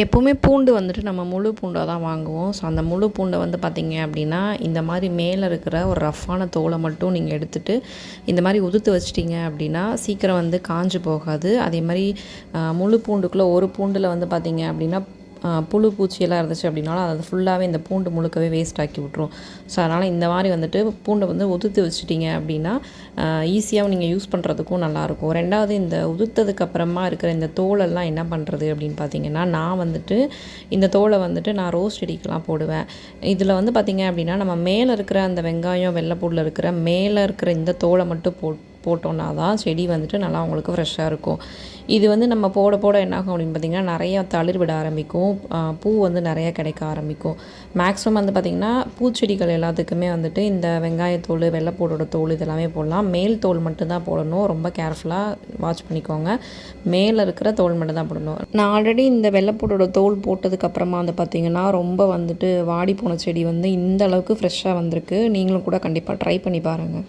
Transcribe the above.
எப்போவுமே பூண்டு வந்துட்டு நம்ம முழு பூண்டாக தான் வாங்குவோம். ஸோ அந்த முழு பூண்டை வந்து பார்த்திங்க அப்படின்னா இந்த மாதிரி மேலே இருக்கிற ஒரு ரஃப்பான தோலை மட்டும் நீங்கள் எடுத்துகிட்டு இந்த மாதிரி உதுத்து வச்சிட்டிங்க அப்படின்னா சீக்கிரம் வந்து காஞ்சு போகாது. அதே மாதிரி முழு பூண்டுக்குள்ளே ஒரு பூண்டில் வந்து பார்த்திங்க அப்படின்னா புழு பூச்சியெல்லாம் இருந்துச்சு அப்படின்னாலும் அதை ஃபுல்லாகவே இந்த பூண்டு முழுக்கவே வேஸ்ட் ஆக்கி விட்ரும் ஸோ அதனால் இந்த மாதிரி வந்துட்டு பூண்டை வந்து உதுத்து வச்சுட்டிங்க அப்படின்னா ஈஸியாகவும் நீங்கள் யூஸ் பண்ணுறதுக்கும் நல்லாயிருக்கும். ரெண்டாவது இந்த உதுத்ததுக்கு அப்புறமா இருக்கிற இந்த தோலெல்லாம் என்ன பண்ணுறது அப்படின்னு பார்த்தீங்கன்னா நான் வந்துட்டு இந்த தோலை வந்துட்டு நான் ரோஸ்ட் செடிக்கெலாம் போடுவேன். இதில் வந்து பார்த்திங்க அப்படின்னா நம்ம மேலே இருக்கிற அந்த வெங்காயம் வெள்ளைப்பூடில் இருக்கிற மேலே இருக்கிற இந்த தோலை மட்டும் போட்டு போட்டோன்னா தான் செடி வந்துட்டு நல்லா உங்களுக்கு ஃப்ரெஷ்ஷாக இருக்கும். இது வந்து நம்ம போட போட என்னாகும் அப்படின்னு பார்த்திங்கன்னா நிறையா தளிர் விட ஆரம்பிக்கும். பூ வந்து நிறையா கிடைக்க ஆரம்பிக்கும். மேக்ஸிமம் வந்து பார்த்திங்கன்னா பூச்செடிகள் எல்லாத்துக்குமே வந்துட்டு இந்த வெங்காயத்தோல் வெள்ளைப்பூடோட தோல் இதெல்லாமே போடலாம். மேல் தோல் மட்டும்தான் போடணும். ரொம்ப கேர்ஃபுல்லாக வாட்ச் பண்ணிக்கோங்க. மேலே இருக்கிற தோல் மட்டும் தான் போடணும். நான் ஆல்ரெடி இந்த வெள்ளைப்பூடோட தோல் போட்டதுக்கப்புறமா வந்து பார்த்திங்கன்னா ரொம்ப வந்துட்டு வாடி போன செடி வந்து இந்த அளவுக்கு ஃப்ரெஷ்ஷாக வந்திருக்கு. நீங்களும் கூட கண்டிப்பாக ட்ரை பண்ணி பாருங்கள்